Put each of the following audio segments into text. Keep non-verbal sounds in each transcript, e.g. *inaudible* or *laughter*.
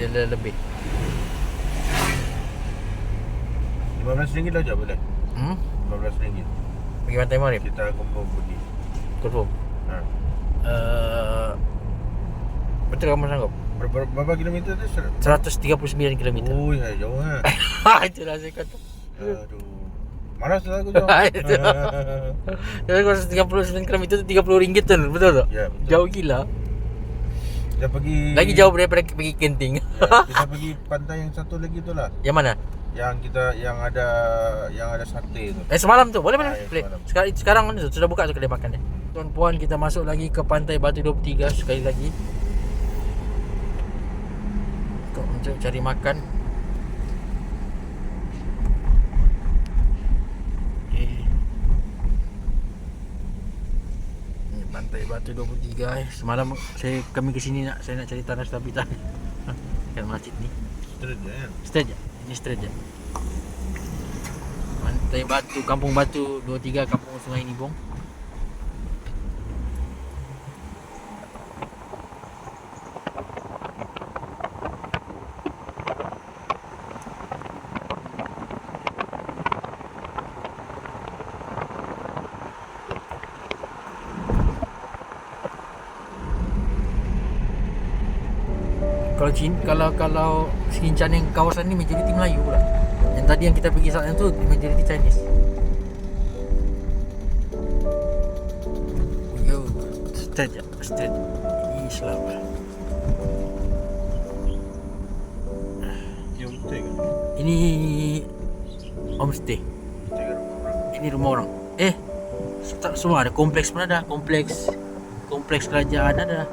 dia dah lebih. RM15 dah je boleh. Hmm? RM15 Pergi Pantai Marib. kita confirm pergi. Confirm. Ha. Uh, betul kamu sanggup? Berapa, berapa kilometer tu? Ser- 139 km. Oh, ya, jauh *laughs* kan. Itulah saya kata. Aduh. Malas lah aku jauh. *laughs* Jadi *laughs* kalau 139 km tu 30 ringgit tu, betul tak? ya, betul. Jauh gila. Kita pergi Lagi jauh daripada pergi Kenting. Ya, kita *laughs* pergi pantai yang satu lagi tu lah. Yang mana? Yang kita yang ada yang ada sate tu. Eh semalam tu. Boleh boleh. Ah, ya, boleh. semalam. Sekarang sekarang mana tu? Sudah buka tu kedai makan dia. Tuan puan kita masuk lagi ke pantai Batu 23 sekali lagi. Untuk cari makan. Okay. Ni pantai Batu 23 eh. Semalam saya kami ke sini nak saya nak cari tanah stabil tanah. *laughs* Kan masjid ni. Terus je kan. Straight je. Ini straight je. Pantai Batu, Kampung Batu 23 Kampung Sungai Nibong. Kalau Chin, kalau kalau Sincan yang kawasan ni majoriti Melayu pula. Yang tadi yang kita pergi saat tu majoriti Chinese. Yo, straight je, straight. Islam. Ini homestay. Ini rumah orang. Eh, tak semua ada kompleks pun ada, kompleks kompleks kerajaan ada.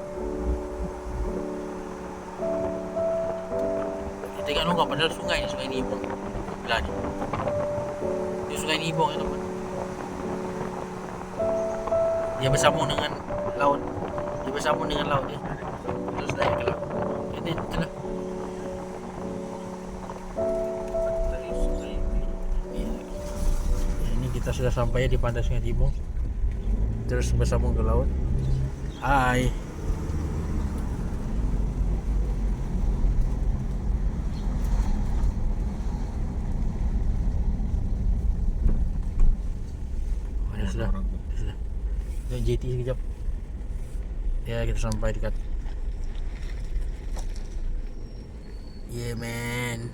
Tengok longkang padahal sungai ni, sungai Nibong. Belah ni. Ini sungai Nibong ya teman. Dia bersambung dengan laut. Dia bersambung dengan laut dia. Terus naik ke laut. Ini ni. Ya. Ini kita sudah sampai di pantai Sungai Tibung. Terus bersambung ke laut. Hai. Sudah? orang tu. Sudah. Tengok JT sekejap. Ya, kita sampai dekat. Yeah, man.